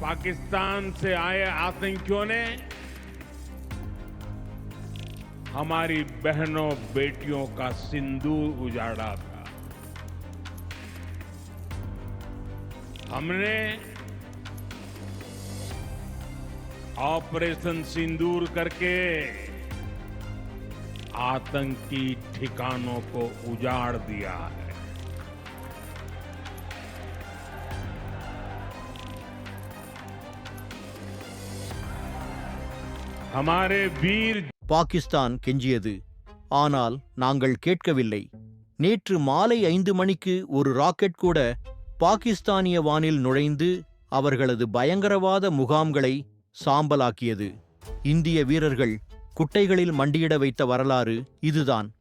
पाकिस्तान से आए आतंकियों ने हमारी बहनों, बेटियों का सिंदूर उजाड़ा था। हमने ऑपरेशन सिंदूर करके आतंकी ठिकानों को उजाड़ दिया है। ஹமாரே வீர் பாகிஸ்தான் கெஞ்சியது. ஆனால் நாங்கள் கேட்கவில்லை. நேற்று மாலை ஐந்து மணிக்கு ஒரு ராக்கெட் கூட பாகிஸ்தானிய வானில் நுழைந்து அவர்களது பயங்கரவாத முகாம்களை சாம்பலாக்கியது. இந்திய வீரர்கள் குட்டைகளில் மண்டியிட வைத்த வரலாறு இதுதான்.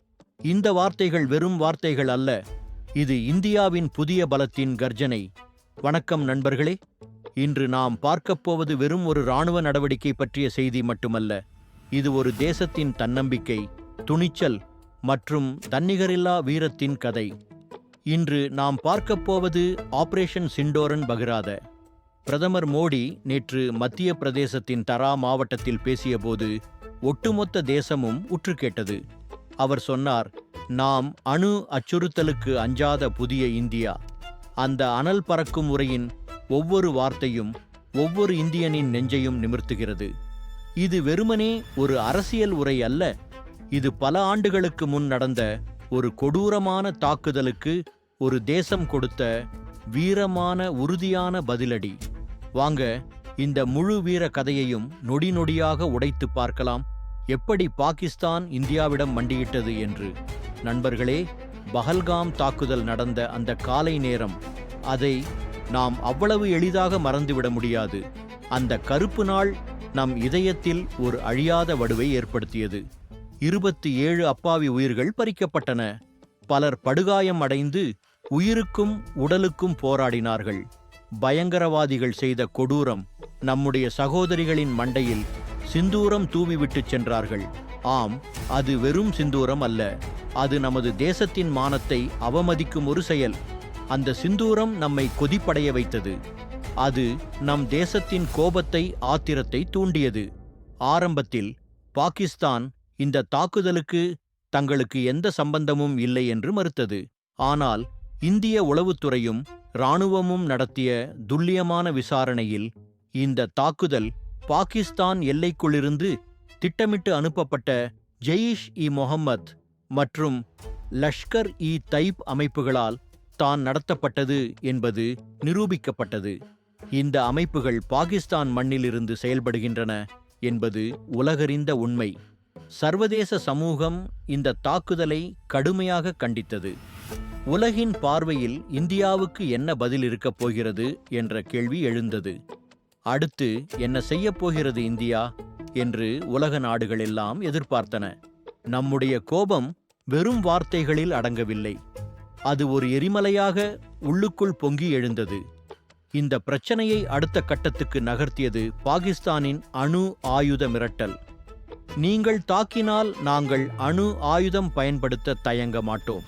இந்த வார்த்தைகள் வெறும் வார்த்தைகள் அல்ல. இது இந்தியாவின் புதிய பலத்தின் கர்ஜனை. வணக்கம் நண்பர்களே. இன்று நாம் பார்க்கப்போவது வெறும் ஒரு இராணுவ நடவடிக்கை பற்றிய செய்தி மட்டுமல்ல. இது ஒரு தேசத்தின் தன்னம்பிக்கை துணிச்சல் மற்றும் தன்னிகரில்லா வீரத்தின் கதை. இன்று நாம் பார்க்கப் போவது ஆபரேஷன் சிண்டோரன் பகிராத. பிரதமர் மோடி நேற்று மத்திய பிரதேசத்தின் தரா மாவட்டத்தில் பேசியபோது ஒட்டுமொத்த தேசமும் உற்று கேட்டது. அவர் சொன்னார் நாம் அணு அச்சுறுத்தலுக்கு அஞ்சாத புதிய இந்தியா. அந்த அனல் பறக்கும் உரையின் ஒவ்வொரு வார்த்தையும் ஒவ்வொரு இந்தியனின் நெஞ்சையும் நிமிர்த்துகிறது. இது வெறுமனே ஒரு அரசியல் உரை அல்ல. இது பல ஆண்டுகளுக்கு முன் நடந்த ஒரு கொடூரமான தாக்குதலுக்கு ஒரு தேசம் கொடுத்த வீரமான உறுதியான பதிலடி. வாங்க இந்த முழு வீர கதையையும் நொடி நொடியாக உடைத்து பார்க்கலாம். எப்படி பாகிஸ்தான் இந்தியாவிடம் மண்டியிட்டது என்று. நண்பர்களே பஹல்காம் தாக்குதல் நடந்த அந்த காலை நேரம் அதை நாம் அவ்வளவு எளிதாக மறந்துவிட முடியாது. அந்த கருப்பு நாள் நம் இதயத்தில் ஒரு அழியாத வடுவை ஏற்படுத்தியது. இருபத்தி ஏழு அப்பாவி உயிர்கள் பறிக்கப்பட்டன. பலர் படுகாயம் அடைந்து உயிருக்கும் உடலுக்கும் போராடினார்கள். பயங்கரவாதிகள் செய்த கொடூரம் நம்முடைய சகோதரிகளின் மண்டையில் சிந்தூரம் தூவிவிட்டுச் சென்றார்கள். ஆம் அது வெறும் சிந்தூரம் அல்ல. அது நமது தேசத்தின் மானத்தை அவமதிக்கும் ஒரு செயல். அந்த சிந்தூரம் நம்மை கொதிப்படைய வைத்தது. அது நம் தேசத்தின் கோபத்தை ஆத்திரத்தை தூண்டியது. ஆரம்பத்தில் பாகிஸ்தான் இந்த தாக்குதலுக்கு தங்களுக்கு எந்த சம்பந்தமும் இல்லை என்று மறுத்தது. ஆனால் இந்திய உளவுத்துறையும் இராணுவமும் நடத்திய துல்லியமான விசாரணையில் இந்த தாக்குதல் பாகிஸ்தான் எல்லைக்குள்ளிருந்து திட்டமிட்டு அனுப்பப்பட்ட ஜெயிஷ் இ முகம்மத் மற்றும் லஷ்கர் இ தைப் அமைப்புகளால் தான் நடத்தப்பட்டது என்பது நிரூபிக்கப்பட்டது. இந்த அமைப்புகள் பாகிஸ்தான் மண்ணிலிருந்து செயல்படுகின்றன என்பது உலகறிந்த உண்மை. சர்வதேச சமூகம் இந்த தாக்குதலை கடுமையாக கண்டித்தது. உலகின் பார்வையில் இந்தியாவுக்கு என்ன பதில் இருக்கப் போகிறது என்ற கேள்வி எழுந்தது. அடுத்து என்ன செய்யப் போகிறது இந்தியா என்று உலக நாடுகள் எல்லாம் எதிர்பார்த்தன. நம்முடைய கோபம் வெறும் வார்த்தைகளில் அடங்கவில்லை. அது ஒரு எரிமலையாக உள்ளுக்குள் பொங்கி எழுந்தது. இந்த பிரச்சனையை அடுத்த கட்டத்துக்கு நகர்த்தியது பாகிஸ்தானின் அணு ஆயுத மிரட்டல். நீங்கள் தாக்கினால் நாங்கள் அணு ஆயுதம் பயன்படுத்த தயங்க மாட்டோம்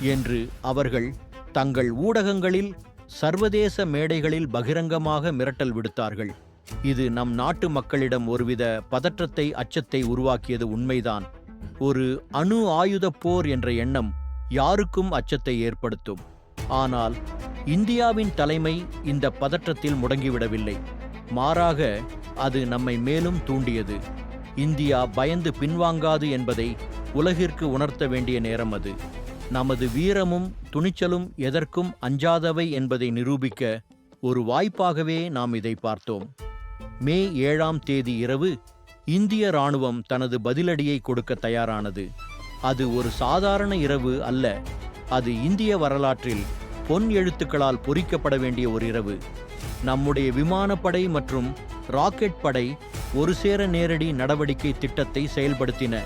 என்று அவர்கள் தங்கள் ஊடகங்களில் சர்வதேச மேடைகளில் பகிரங்கமாக மிரட்டல் விடுத்தார்கள். இது நம் நாட்டு மக்களிடம் ஒருவித பதற்றத்தை அச்சத்தை உருவாக்கியது உண்மைதான். ஒரு அணு ஆயுதப் போர் என்ற எண்ணம் யாருக்கும் அச்சத்தை ஏற்படுத்தும். ஆனால் இந்தியாவின் தலைமை இந்த பதற்றத்தில் முடங்கிவிடவில்லை. மாறாக அது நம்மை மேலும் தூண்டியது. இந்தியா பயந்து பின்வாங்காது என்பதை உலகிற்கு உணர்த்த வேண்டிய நேரம் அது. நமது வீரமும் துணிச்சலும் எதற்கும் அஞ்சாதவை என்பதை நிரூபிக்க ஒரு வாய்ப்பாகவே நாம் இதை பார்த்தோம். மே ஏழாம் தேதி இரவு இந்திய ராணுவம் தனது பதிலடியை கொடுக்க தயாரானது. அது ஒரு சாதாரண இரவு அல்ல. அது இந்திய வரலாற்றில் பொன் எழுத்துக்களால் பொறிக்கப்பட வேண்டிய ஒரு இரவு. நம்முடைய விமானப்படை மற்றும் ராக்கெட் படை ஒரு சேர நேரடி நடவடிக்கை திட்டத்தை செயல்படுத்தின.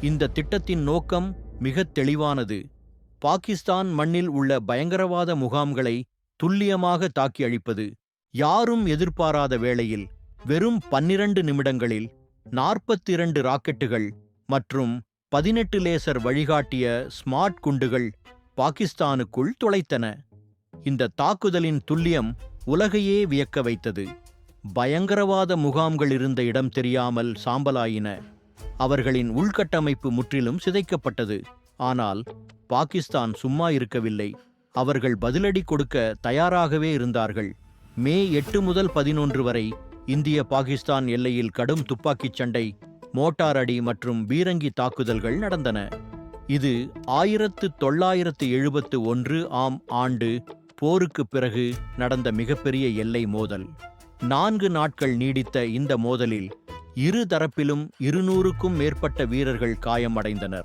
இந்த திட்டத்தின் நோக்கம் மிக தெளிவானது. பாகிஸ்தான் மண்ணில் உள்ள பயங்கரவாத முகாம்களை துல்லியமாக தாக்கி அழிப்பது. யாரும் எதிர்பாராத வேளையில் வெறும் பன்னிரண்டு நிமிடங்களில் நாற்பத்தி இரண்டு ராக்கெட்டுகள் மற்றும் பதினெட்டு லேசர் வழிகாட்டிய ஸ்மார்ட் குண்டுகள் பாகிஸ்தானுக்குள் துளைத்தன இந்த தாக்குதலின் துல்லியம் உலகையே வியக்க வைத்தது. பயங்கரவாத முகாம்கள் இருந்த இடம் தெரியாமல் சாம்பலாயின. அவர்களின் உள்கட்டமைப்பு முற்றிலும் சிதைக்கப்பட்டது. ஆனால் பாகிஸ்தான் சும்மா இருக்கவில்லை. அவர்கள் பதிலடி கொடுக்க தயாராகவே இருந்தார்கள். மே எட்டு முதல் பதினொன்று வரை இந்திய பாகிஸ்தான் எல்லையில் கடும் துப்பாக்கிச் சண்டை மோட்டார் அடி மற்றும் பீரங்கி தாக்குதல்கள் நடந்தன. இது ஆயிரத்து தொள்ளாயிரத்து எழுபத்து ஒன்று ஆம் ஆண்டு போருக்குப் பிறகு நடந்த மிகப்பெரிய எல்லை மோதல். நான்கு நாட்கள் நீடித்த இந்த மோதலில் இரு தரப்பிலும் இருநூறுக்கும் மேற்பட்ட வீரர்கள் காயமடைந்தனர்.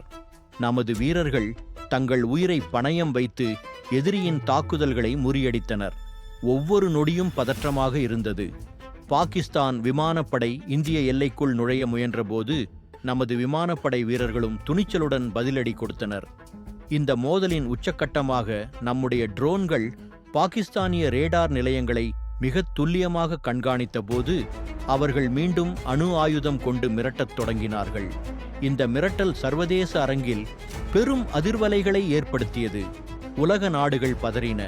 நமது வீரர்கள் தங்கள் உயிரை பணயம் வைத்து எதிரியின் தாக்குதல்களை முறியடித்தனர். ஒவ்வொரு நொடியும் பதற்றமாக இருந்தது. பாகிஸ்தான் விமானப்படை இந்திய எல்லைக்குள் நுழைய முயன்றபோது நமது விமானப்படை வீரர்களும் துணிச்சலுடன் பதிலடி கொடுத்தனர். இந்த மோதலின் உச்சக்கட்டமாக நம்முடைய ட்ரோன்கள் பாகிஸ்தானிய ரேடார் நிலையங்களை மிக துல்லியமாக கண்காணித்தபோது அவர்கள் மீண்டும் அணு ஆயுதம் கொண்டு மிரட்டத் தொடங்கினார்கள். இந்த மிரட்டல் சர்வதேச அரங்கில் பெரும் அதிர்வலைகளை ஏற்படுத்தியது. உலக நாடுகள் பதறின.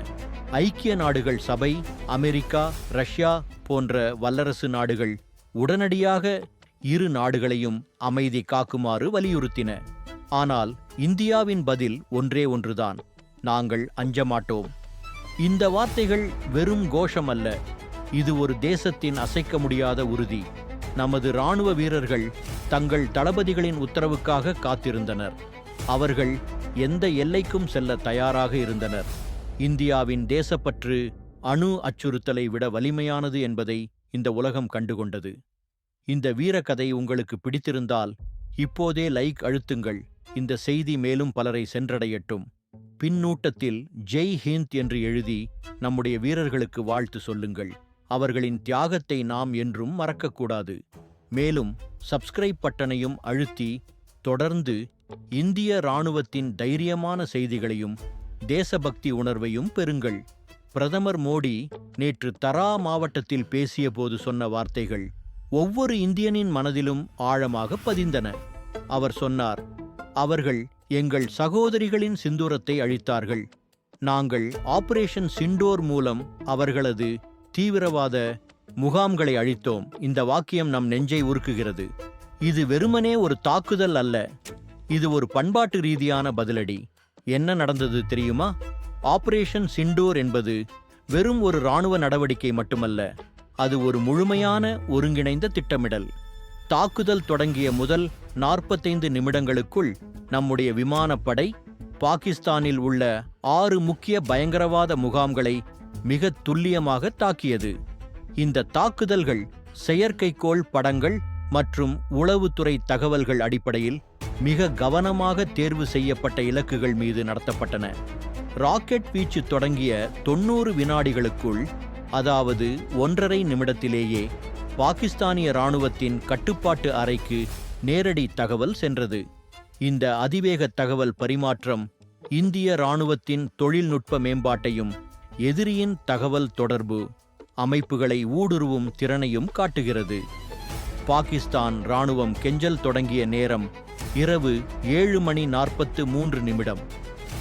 ஐக்கிய நாடுகள் சபை அமெரிக்கா ரஷ்யா போன்ற வல்லரசு நாடுகள் உடனடியாக இரு நாடுகளையும் அமைதி காக்குமாறு வலியுறுத்தின. ஆனால் இந்தியாவின் பதில் ஒன்றே ஒன்றுதான். நாங்கள் அஞ்சமாட்டோம். இந்த வார்த்தைகள் வெறும் கோஷம் அல்ல இது ஒரு தேசத்தின் அசைக்க முடியாத உறுதி. நமது இராணுவ வீரர்கள் தங்கள் தளபதிகளின் உத்தரவுக்காக காத்திருந்தனர். அவர்கள் எந்த எல்லைக்கும் செல்ல தயாராக இருந்தனர். இந்தியாவின் தேசப்பற்று அணு அச்சுறுத்தலை விட வலிமையானது என்பதை இந்த உலகம் கண்டுகொண்டது. இந்த வீரக்கதை உங்களுக்கு பிடித்திருந்தால் இப்போதே லைக் அழுத்துங்கள். இந்த செய்தி மேலும் பலரை சென்றடையட்டும். பின்னூட்டத்தில் ஜெய் ஹிந்த் என்று எழுதி நம்முடைய வீரர்களுக்கு வாழ்த்து சொல்லுங்கள். அவர்களின் தியாகத்தை நாம் என்றும் மறக்கக்கூடாது. மேலும் சப்ஸ்கிரைப் பட்டனையும் அழுத்தி தொடர்ந்து இந்திய இராணுவத்தின் தைரியமான செய்திகளையும் தேசபக்தி உணர்வையும் பெறுங்கள். பிரதமர் மோடி நேற்று தரா மாவட்டத்தில் பேசியபோது சொன்ன வார்த்தைகள் ஒவ்வொரு இந்தியனின் மனதிலும் ஆழமாக பதிந்தன. அவர் சொன்னார் அவர்கள் எங்கள் சகோதரிகளின் சிந்தூரத்தை அழித்தார்கள். நாங்கள் ஆபரேஷன் சிண்டோர் மூலம் அவர்களது தீவிரவாத முகாம்களை அழித்தோம். இந்த வாக்கியம் நம் நெஞ்சை உருக்குகிறது. இது வெறுமனே ஒரு தாக்குதல் அல்ல. இது ஒரு பண்பாட்டு ரீதியான பதிலடி. என்ன நடந்தது தெரியுமா? ஆபரேஷன் சிண்டோர் என்பது வெறும் ஒரு இராணுவ நடவடிக்கை மட்டுமல்ல அது ஒரு முழுமையான ஒருங்கிணைந்த திட்டமிடல். தாக்குதல் தொடங்கிய முதல் நாற்பத்தைந்து நிமிடங்களுக்குள் நம்முடைய விமானப்படை பாகிஸ்தானில் உள்ள ஆறு முக்கிய பயங்கரவாத முகாம்களை மிக துல்லியமாக தாக்கியது. இந்த தாக்குதல்கள் செயற்கைக்கோள் படங்கள் மற்றும் உளவுத்துறை தகவல்கள் அடிப்படையில் மிக கவனமாக தேர்வு செய்யப்பட்ட இலக்குகள் மீது நடத்தப்பட்டன. ராக்கெட் வீச்சு தொடங்கிய தொண்ணூறு வினாடிகளுக்குள் அதாவது ஒன்றரை நிமிடத்திலேயே பாகிஸ்தானிய இராணுவத்தின் கட்டுப்பாட்டு அறைக்கு நேரடி தகவல் சென்றது. இந்த அதிவேக தகவல் பரிமாற்றம் இந்திய இராணுவத்தின் தொழில்நுட்ப மேம்பாட்டையும் எதிரியின் தகவல் தொடர்பு அமைப்புகளை ஊடுருவும் திறனையும் காட்டுகிறது. பாகிஸ்தான் இராணுவம் கெஞ்சல் தொடங்கிய நேரம் இரவு ஏழு மணி நாற்பத்து மூன்று நிமிடம்.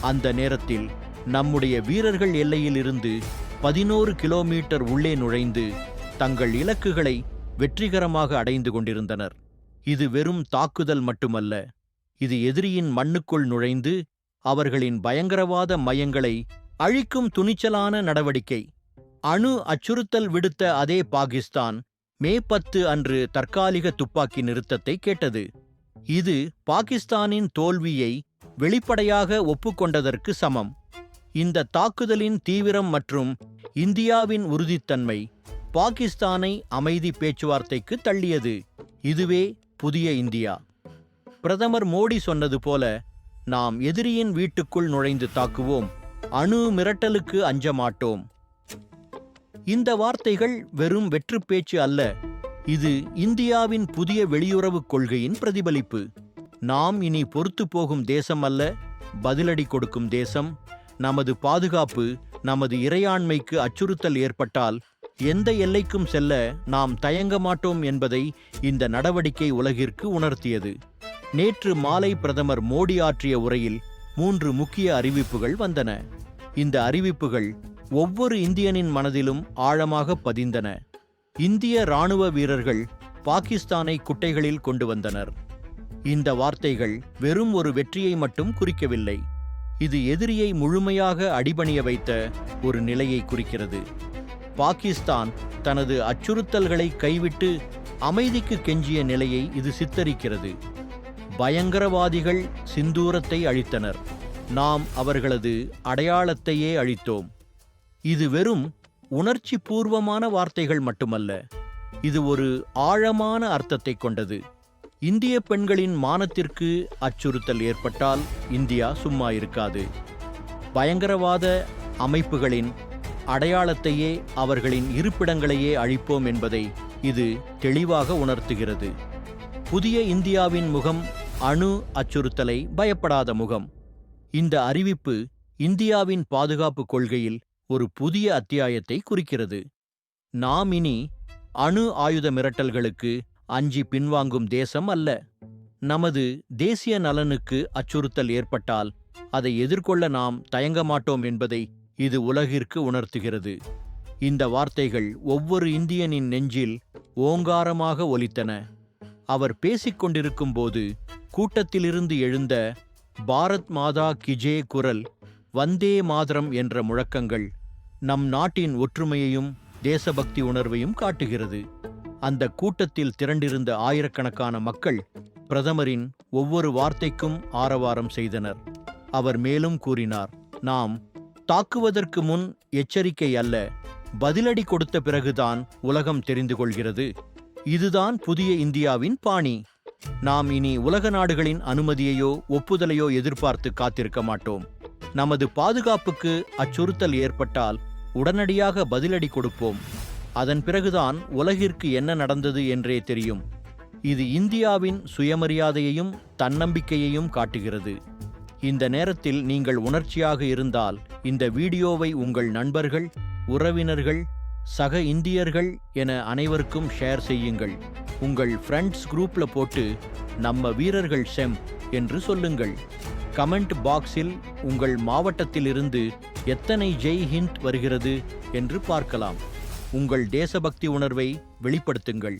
அந்த நேரத்தில் நம்முடைய வீரர்கள் எல்லையிலிருந்து பதினோரு கிலோமீட்டர் உள்ளே நுழைந்து தங்கள் இலக்குகளை வெற்றிகரமாக அடைந்து கொண்டிருந்தனர். இது வெறும் தாக்குதல் மட்டுமல்ல இது எதிரியின் மண்ணுக்குள் நுழைந்து அவர்களின் பயங்கரவாத மையங்களை அழிக்கும் துணிச்சலான நடவடிக்கை. அணு அச்சுறுத்தல் விடுத்த அதே பாகிஸ்தான் மே பத்து அன்று தற்காலிக துப்பாக்கி நிறுத்தத்தை கேட்டது. இது பாகிஸ்தானின் தோல்வியை வெளிப்படையாக ஒப்புக்கொண்டதற்கு சமம். இந்த தாக்குதலின் தீவிரம் மற்றும் இந்தியாவின் உறுதித்தன்மை பாகிஸ்தானை அமைதி பேச்சுவார்த்தைக்கு தள்ளியது. இதுவே புதிய இந்தியா. பிரதமர் மோடி சொன்னது போல நாம் எதிரியின் வீட்டுக்குள் நுழைந்து தாக்குவோம். அணு மிரட்டலுக்கு அஞ்ச மாட்டோம். இந்த வார்த்தைகள் வெறும் வெற்றுப் பேச்சு அல்ல இது இந்தியாவின் புதிய வெளியுறவுக் கொள்கையின் பிரதிபலிப்பு. நாம் இனி பொறுத்து போகும் தேசம் அல்ல பதிலடி கொடுக்கும் தேசம். நமது பாதுகாப்பு நமது இறையாண்மைக்கு அச்சுறுத்தல் ஏற்பட்டால் எந்த எல்லைக்கும் செல்ல நாம் தயங்க மாட்டோம் என்பதை இந்த நடவடிக்கை உலகிற்கு உணர்த்தியது. நேற்று மாலை பிரதமர் மோடி ஆற்றிய உரையில் மூன்று முக்கிய அறிவிப்புகள் வந்தன. இந்த அறிவிப்புகள் ஒவ்வொரு இந்தியனின் மனதிலும் ஆழமாக பதிந்தன. இந்திய ராணுவ வீரர்கள் பாகிஸ்தானை குட்டைகளில் கொண்டு வந்தனர். இந்த வார்த்தைகள் வெறும் ஒரு வெற்றியை மட்டும் குறிக்கவில்லை. இது எதிரியை முழுமையாக அடிபணிய வைத்த ஒரு நிலையை குறிக்கிறது. பாகிஸ்தான் தனது அச்சுறுத்தல்களை கைவிட்டு அமைதிக்கு கெஞ்சிய நிலையை இது சித்தரிக்கிறது. பயங்கரவாதிகள் சிந்தூரத்தை அழித்தனர். நாம் அவர்களது அடையாளத்தையே அழித்தோம். இது வெறும் உணர்ச்சி பூர்வமான வார்த்தைகள் மட்டுமல்ல இது ஒரு ஆழமான அர்த்தத்தை கொண்டது. இந்திய பெண்களின் மானத்திற்கு அச்சுறுத்தல் ஏற்பட்டால் இந்தியா சும்மா இருக்காது. பயங்கரவாத அமைப்புகளின் அடையாளத்தையே அவர்களின் இருப்பிடங்களையே அழிப்போம் என்பதை இது தெளிவாக உணர்த்துகிறது. புதிய இந்தியாவின் முகம் அணு அச்சுறுத்தலை பயப்படாத முகம். இந்த அறிவிப்பு இந்தியாவின் பாதுகாப்பு கொள்கையில் ஒரு புதிய அத்தியாயத்தை குறிக்கிறது. நாம் இனி அணு ஆயுத மிரட்டல்களுக்கு அஞ்சி பின்வாங்கும் தேசம் அல்ல. நமது தேசிய நலனுக்கு அச்சுறுத்தல் ஏற்பட்டால் அதை எதிர்கொள்ள நாம் தயங்க மாட்டோம் என்பதை இது உலகிற்கு உணர்த்துகிறது. இந்த வார்த்தைகள் ஒவ்வொரு இந்தியனின் நெஞ்சில் ஓங்காரமாக ஒலித்தன. அவர் பேசிக் கொண்டிருக்கும்போது கூட்டத்திலிருந்து எழுந்த பாரத் மாதா கிஜே குரல் வந்தே மாதரம் என்ற முழக்கங்கள் நம் நாட்டின் ஒற்றுமையையும் தேசபக்தி உணர்வையும் காட்டுகிறது. அந்த கூட்டத்தில் திரண்டிருந்த ஆயிரக்கணக்கான மக்கள் பிரதமரின் ஒவ்வொரு வார்த்தைக்கும் ஆரவாரம் செய்தனர். அவர் மேலும் கூறினார் நாம் தாக்குவதற்கு முன் எச்சரிக்கை அல்ல பதிலடி கொடுத்த பிறகுதான் உலகம் தெரிந்து கொள்கிறது. இதுதான் புதிய இந்தியாவின் பாணி. நாம் இனி உலக நாடுகளின் அனுமதியையோ ஒப்புதலையோ எதிர்பார்த்து காத்திருக்க மாட்டோம். நமது பாதுகாப்புக்கு அச்சுறுத்தல் ஏற்பட்டால் உடனடியாக பதிலடி கொடுப்போம். அதன் பிறகுதான் உலகிற்கு என்ன நடந்தது என்றே தெரியும். இது இந்தியாவின் சுயமரியாதையையும் தன்னம்பிக்கையையும் காட்டுகிறது. இந்த நேரத்தில் நீங்கள் உணர்ச்சியாக இருந்தால் இந்த வீடியோவை உங்கள் நண்பர்கள் உறவினர்கள் சக இந்தியர்கள் என அனைவருக்கும் ஷேர் செய்யுங்கள். உங்கள் ஃப்ரெண்ட்ஸ் குரூப்ல போட்டு நம்ம வீரர்கள் செம் என்று சொல்லுங்கள். கமெண்ட் பாக்ஸில் உங்கள் மாவட்டத்திலிருந்து எத்தனை ஜெய் ஹிந்த் வருகிறது என்று பார்க்கலாம். உங்கள் தேசபக்தி உணர்வை வெளிப்படுத்துங்கள்.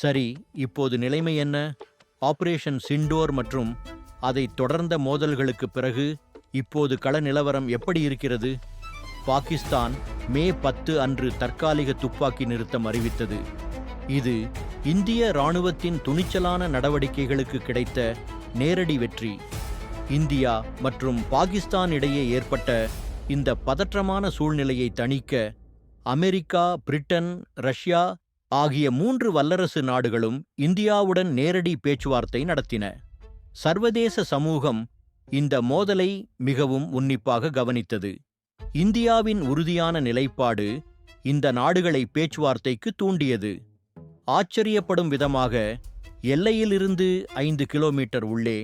சரி இப்போது நிலைமை என்ன? ஆபரேஷன் சிண்டோர் மற்றும் அதை தொடர்ந்த மோதல்களுக்கு பிறகு இப்போது கள நிலவரம் எப்படி இருக்கிறது? பாகிஸ்தான் மே பத்து அன்று தற்காலிக துப்பாக்கி நிறுத்தம் அறிவித்தது. இது இந்திய இராணுவத்தின் துணிச்சலான நடவடிக்கைகளுக்கு கிடைத்த நேரடி வெற்றி. இந்தியா மற்றும் பாகிஸ்தான் இடையே ஏற்பட்ட இந்த பதற்றமான சூழ்நிலையை தணிக்க அமெரிக்கா பிரிட்டன் ரஷ்யா ஆகிய மூன்று வல்லரசு நாடுகளும் இந்தியாவுடன் நேரடி பேச்சுவார்த்தை நடத்தின. சர்வதேச சமூகம் இந்த மோதலை மிகவும் உன்னிப்பாக கவனித்தது. இந்தியாவின் உறுதியான நிலைப்பாடு இந்த நாடுகளை பேச்சுவார்த்தைக்கு தூண்டியது. ஆச்சரியப்படும் விதமாக எல்லையிலிருந்து ஐந்து கிலோமீட்டர் உள்ளே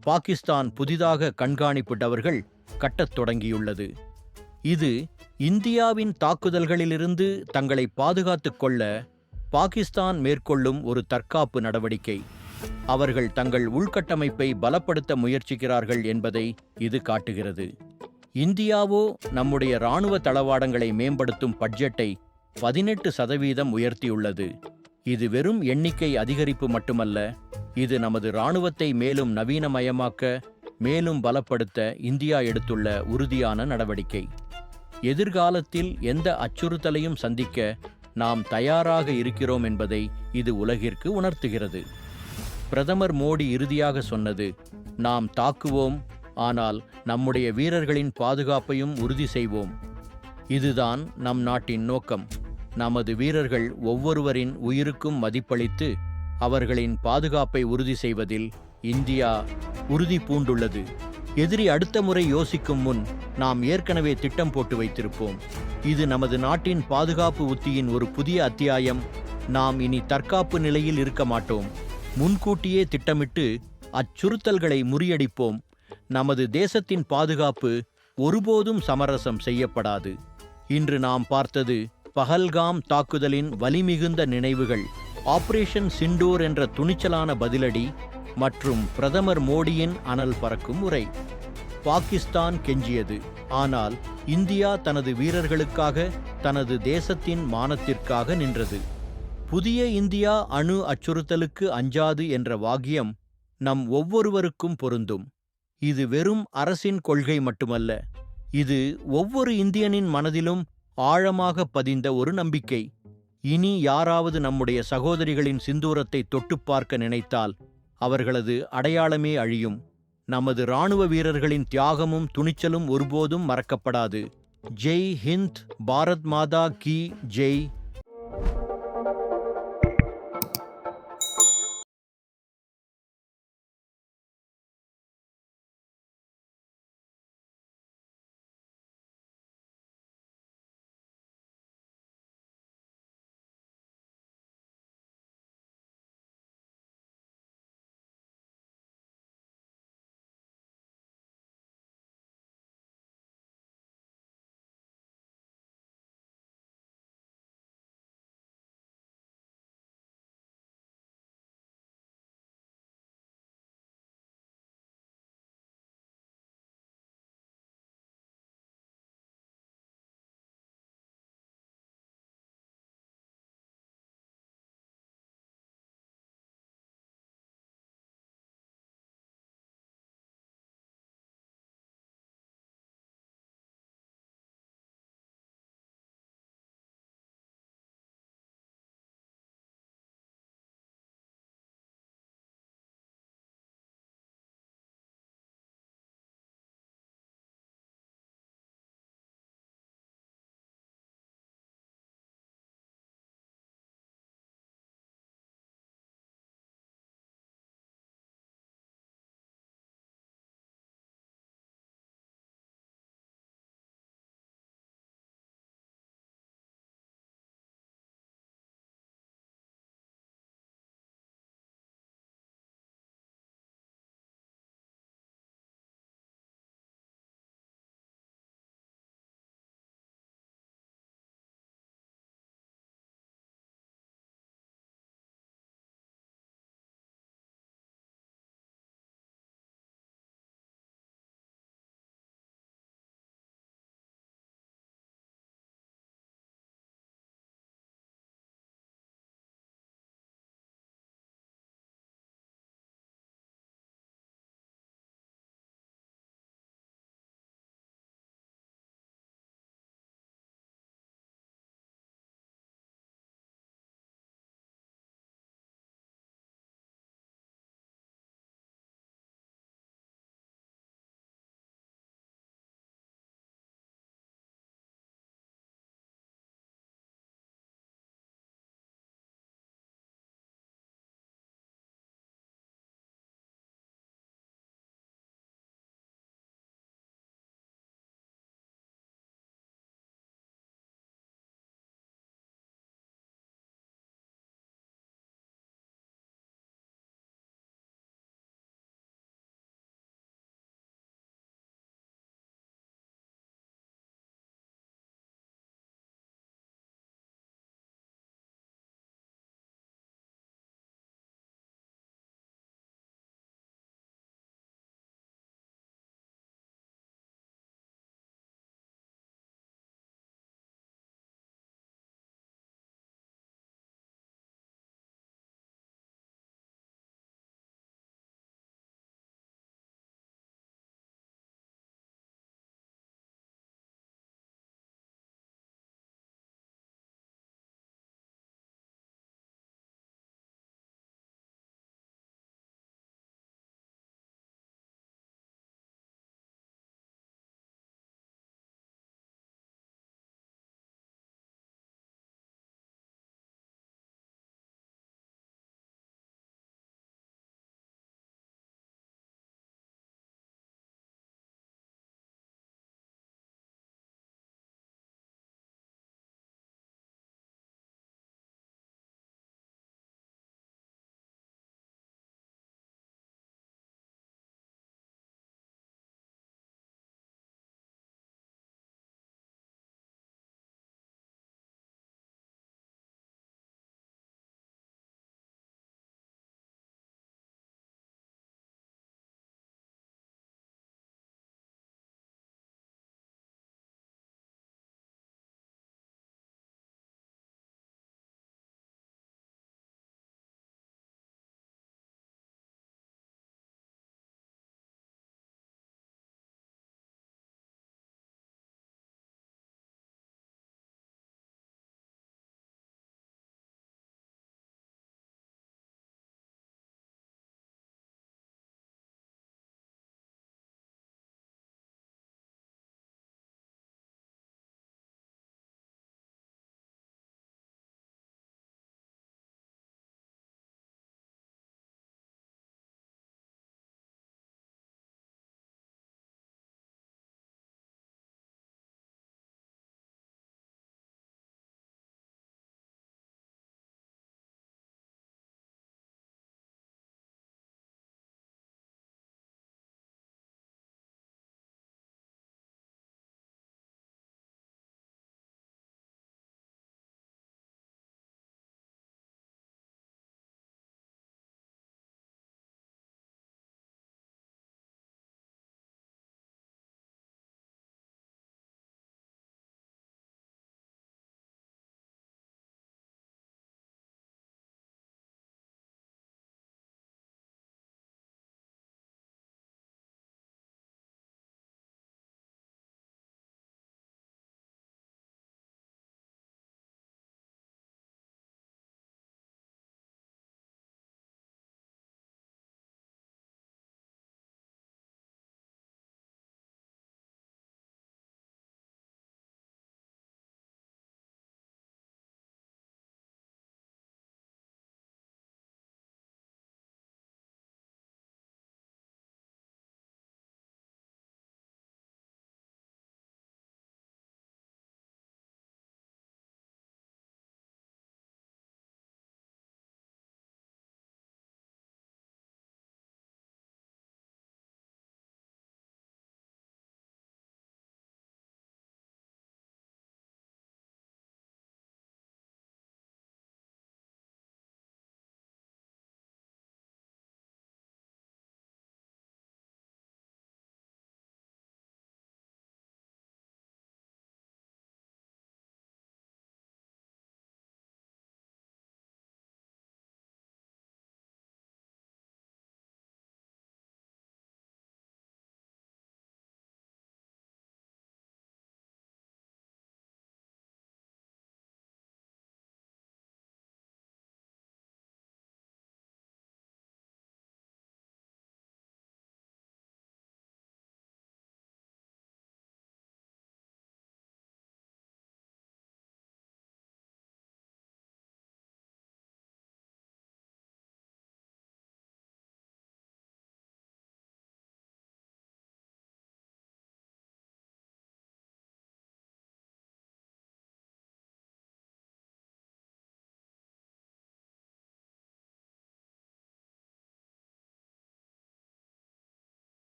பாகிஸ்தான் புதிதாக கண்காணிப்பு டவர்கள் கட்டத் தொடங்கியுள்ளது. இது இந்தியாவின் தாக்குதல்களிலிருந்து தங்களை பாதுகாத்துக் கொள்ள பாகிஸ்தான் மேற்கொள்ளும் ஒரு தற்காப்பு நடவடிக்கை. அவர்கள் தங்கள் உள்கட்டமைப்பை பலப்படுத்த முயற்சிக்கிறார்கள் என்பதை இது காட்டுகிறது. இந்தியாவோ நம்முடைய இராணுவ தளவாடங்களை மேம்படுத்தும் பட்ஜெட்டை பதினெட்டு சதவீதம் உயர்த்தியுள்ளது. இது வெறும் எண்ணிக்கை அதிகரிப்பு மட்டுமல்ல இது நமது இராணுவத்தை மேலும் நவீனமயமாக்க மேலும் பலப்படுத்த இந்தியா எடுத்துள்ள உறுதியான நடவடிக்கை. எதிர்காலத்தில் எந்த அச்சுறுத்தலையும் சந்திக்க நாம் தயாராக இருக்கிறோம் என்பதை இது உலகிற்கு உணர்த்துகிறது. பிரதமர் மோடி இறுதியாக சொன்னது நாம் தாக்குவோம் ஆனால் நம்முடைய வீரர்களின் பாதுகாப்பையும் உறுதி செய்வோம். இதுதான் நம் நாட்டின் நோக்கம். நமது வீரர்கள் ஒவ்வொருவரின் உயிருக்கும் மதிப்பளித்து அவர்களின் பாதுகாப்பை உறுதி செய்வதில் இந்தியா உறுதி பூண்டுள்ளது. எதிரி அடுத்த முறை யோசிக்கும் முன் நாம் ஏற்கனவே திட்டம் போட்டு வைத்திருப்போம். இது நமது நாட்டின் பாதுகாப்பு உத்தியின் ஒரு புதிய அத்தியாயம். நாம் இனி தற்காப்பு நிலையில் இருக்க மாட்டோம். முன்கூட்டியே திட்டமிட்டு அச்சுறுத்தல்களை முறியடிப்போம். நமது தேசத்தின் பாதுகாப்பு ஒருபோதும் சமரசம் செய்யப்படாது. இன்று நாம் பார்த்தது பஹல்காம் தாக்குதலின் வலிமிகுந்த நினைவுகள். ஆபரேஷன் சிண்டூர் என்ற துணிச்சலான பதிலடி மற்றும் பிரதமர் மோடியின் அனல் பறக்கும் உரை. பாகிஸ்தான் கெஞ்சியது. ஆனால் இந்தியா தனது வீரர்களுக்காக தனது தேசத்தின் மானத்திற்காக நின்றது. புதிய இந்தியா அணு அச்சுறுத்தலுக்கு அஞ்சாது என்ற வாக்கியம் நம் ஒவ்வொருவருக்கும் பொருந்தும். இது வெறும் அரசின் கொள்கை மட்டுமல்ல. இது ஒவ்வொரு இந்தியனின் மனதிலும் ஆழமாக பதிந்த ஒரு நம்பிக்கை. இனி யாராவது நம்முடைய சகோதரிகளின் சிந்தூரத்தை தொட்டுப் பார்க்க நினைத்தால் அவர்களது அடையாளமே அழியும். நமது இராணுவ வீரர்களின் தியாகமும் துணிச்சலும் ஒருபோதும் மறக்கப்படாது. ஜெய் ஹிந்த் பாரத் மாதா கி ஜெய்.